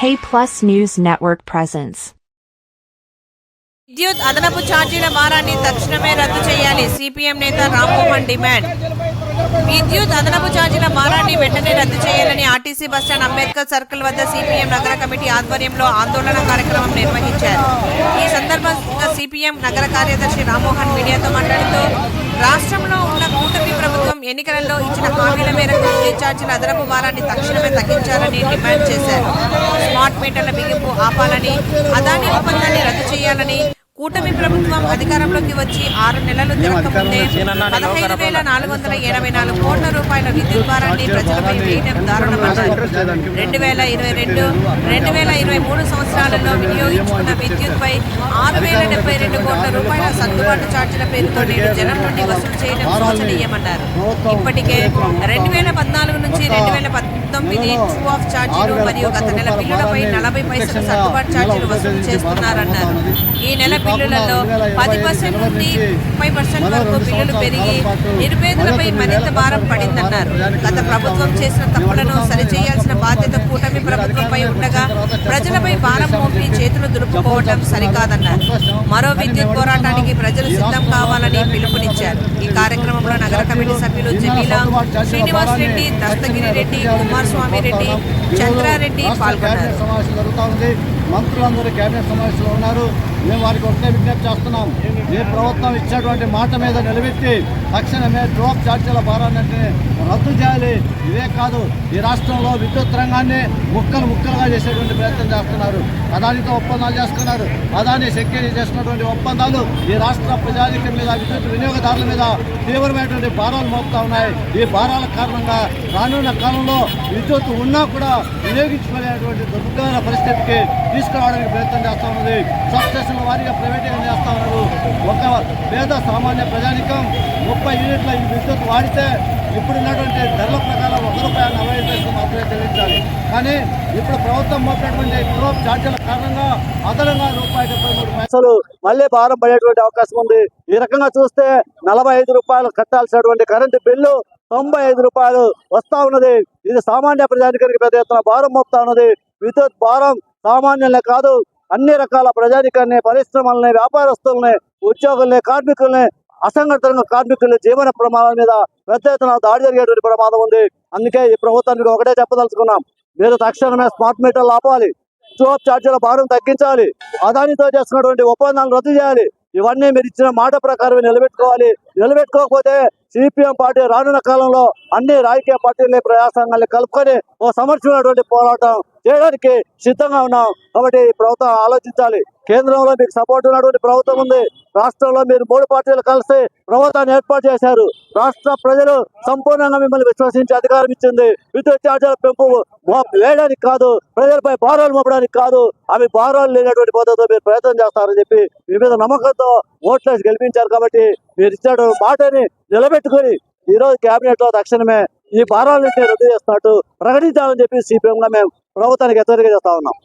K Plus News Network presence. విద్యుత్ అదనపు ఛార్జీల భారాన్ని తక్షణమే రద్దు చేయాలి. సిపిఎం నేత రామ్మోహన్ డిమాండ్. విద్యుత్ అదనపు ఛార్జీల భారాన్ని వెంటనే రద్దు చేయాలని RTC bus stand Ambedkar circle వద్ద సిపిఎం నగర కమిటీ ఆధ్వర్యంలో ఆందోళన కార్యక్రమం నిర్వహించారు. ఈ సందర్భంగా సిపిఎం నగర కార్యదర్శి రామ్మోహన్ మీడియాతో మాట్లాడుతూ రాష్ట్రంలో ఉన్న కూటమి ప్రభుత్వం ఎన్నికలలో ఇచ్చిన హామీల మేరకు విద్యుత్ అదనపు భారాన్ని తక్షణమే తగ్గించాలని డిమాండ్ చేశారు. స్మార్ట్ మీటర్ల బిగింపు ఆపాలని అదాని ఒప్పందాన్ని రద్దు చేయాలని కూటమి ప్రభుత్వం అధికారంలోకి వచ్చి ఆరు నెలలు తిరగకముందే పదహైదు వేల నాలుగు వందల ఎనభై నాలుగు కోట్ల రూపాయల విద్యుత్ భారాన్ని ప్రజలపై వేయడం దారుణమన్నారు రెండు వేల ఇరవై రెండు రెండు వేల ఇరవై మూడు సంవత్సరాలలో వినియోగించుకున్న విద్యుత్ పై ఆరు వేల డెబ్బై రెండు కోట్ల రూపాయల సర్దుబాటు ఛార్జీల పేరుతో నేడు జనం నుండి వసూలు చేయడం శోచనీయమన్నారు ఇప్పటికే రెండు వేల పద్నాలుగు నుంచి రెండు వేల పంతొమ్మిది ట్రూ ఆఫ్ ఛార్జీలు మరియు గత నెల బిల్లులపై నలభై పైసలు సర్దుబాటు ఛార్జీలు వసూలు చేస్తున్నారన్నారు. ఈ నెల బిల్లులలో పది పర్సెంట్ నుండి ముప్పై పర్సెంట్ వరకు బిల్లులు పెరిగి నిరుపేదలపై మరింత భారం పడిందన్నారు గత ప్రభుత్వం చేసిన తప్పులను సరిచేయాల్సిన బాధ్యత కూటమి ప్రభుత్వంపై ఉండగా ప్రజలపై భారం మోపి చేతులు దులుపుకోవడం సరికాదన్నారు మరో విద్యుత్ పోరాటానికి ప్రజలు సిద్ధం కావాలని పిలుపునిచ్చారు ఈ కార్యక్రమంలో నగర కమిటీ సభ్యులు జమీలా శ్రీనివాస్ రెడ్డి దస్తగిరి రెడ్డి కుమారస్వామి రెడ్డి చంద్రారెడ్డి పాల్గొన్నారు మంత్రులందరూ కేబినెట్ సమావేశంలో ఉన్నారు మేము వారికి ఒకటే విజ్ఞప్తి చేస్తున్నాం. ఏ ప్రభుత్వం ఇచ్చేటువంటి మాట మీద నిలబెట్టి తక్షణమే డ్రాప్ ఛార్జీల భారాన్ని రద్దు చేయాలి. ఇదే కాదు ఈ రాష్ట్రంలో విద్యుత్ రంగాన్ని ముక్కలు ముక్కలుగా చేసేటువంటి ప్రయత్నం చేస్తున్నారు. అదానితో ఒప్పందాలు చేస్తున్నారు అదాని సెక్యూరిటీ చేసినటువంటి ఒప్పందాలు ఈ రాష్ట్ర ప్రజానికం మీద విద్యుత్ వినియోగదారుల మీద తీవ్రమైనటువంటి భారాలు మోపుతా ఉన్నాయి. ఈ భారాల కారణంగా రానున్న కాలంలో విద్యుత్ ఉన్నా కూడా వినియోగించుకునేటువంటి దుర్గమైన పరిస్థితికి తీసుకురావడానికి ప్రయత్నం చేస్తూ ఉన్నది. సబ్స్టేషన్ల వారీగా ప్రైవేటీకరణ చేస్తా ఉన్నారు. ఒక పేద సామాన్య ప్రజానికం ముప్పై యూనిట్ల ఈ విద్యుత్ వాడితే ఇప్పుడున్నటువంటి ధరల ప్రకారం ఒక రూపాయలు నలభై ఐదు పైసలు మాత్రమే చెల్లించాలి. కానీ ఇప్పుడు ప్రభుత్వం మోపినటువంటి క్రోప్ ఛార్జీల కారణంగా అదనంగా రూపాయి డెబ్బై మూడు పైసలు మళ్ళీ భారం పడేటువంటి అవకాశం ఉంది. ఈ రకంగా చూస్తే నలభై ఐదు రూపాయలు కట్టాల్సినటువంటి కరెంటు బిల్లు తొంభై ఐదు రూపాయలు వస్తా ఉన్నది. ఇది సామాన్య ప్రజానికానికి పెద్ద ఎత్తున భారం మోపుతా ఉన్నది. విద్యుత్ భారం సామాన్యులే కాదు అన్ని రకాల ప్రజానికాన్ని పరిశ్రమల్ని వ్యాపారస్తుల్ని ఉద్యోగుల్ని కార్మికుల్ని అసంఘటిత రంగ కార్మికుల జీవన ప్రమాదాల మీద పెద్ద ఎత్తున దాడి జరిగేటువంటి ప్రమాదం ఉంది. అందుకే ఈ ప్రభుత్వానికి ఒకటే చెప్పదలుచుకున్నాం. మీరు తక్షణమే స్మార్ట్ మీటర్లు ఆపాలి. స్టోప్ ఛార్జీల భారం తగ్గించాలి. అదానితో చేస్తున్నటువంటి ఒప్పందాలను రద్దు చేయాలి. ఇవన్నీ మీరు ఇచ్చిన మాట ప్రకారం నిలబెట్టుకోవాలి. నిలబెట్టుకోకపోతే సిపిఎం పార్టీ రానున్న కాలంలో అన్ని రాజకీయ పార్టీలని ప్రయాసంగాన్ని కలుపుకొని ఓ సమర్థమైనటువంటి పోరాటం చేయడానికి సిద్ధంగా ఉన్నాం. కాబట్టి ప్రభుత్వం ఆలోచించాలి. కేంద్రంలో మీకు సపోర్ట్ ఉన్నటువంటి ప్రభుత్వం ఉంది. రాష్ట్రంలో మీరు మూడు పార్టీలు కలిసి ప్రభుత్వాన్ని ఏర్పాటు చేశారు. రాష్ట్ర ప్రజలు సంపూర్ణంగా మిమ్మల్ని విశ్వసించి అధికారం ఇచ్చింది. విద్యుత్ ఛార్జీల పెంపు వేయడానికి కాదు ప్రజలపై భారాలు మోపడానికి కాదు అవి భారాలు లేనటువంటి పద్ధతితో మీరు ప్రయత్నం చేస్తారని చెప్పి మీ మీద నమ్మకంతో ఓట్లేసి గెలిపించారు కాబట్టి మీరు ఇచ్చిన మాటని నిలబెట్టుకొని ఈ రోజు కేబినెట్లో తక్షణమే ఈ భారాలను రద్దు చేస్తున్నట్టు ప్రకటించాలని చెప్పి సిపిఎం గా మేము ప్రభుత్వానికి హెచ్చరిక చేస్తా ఉన్నాం.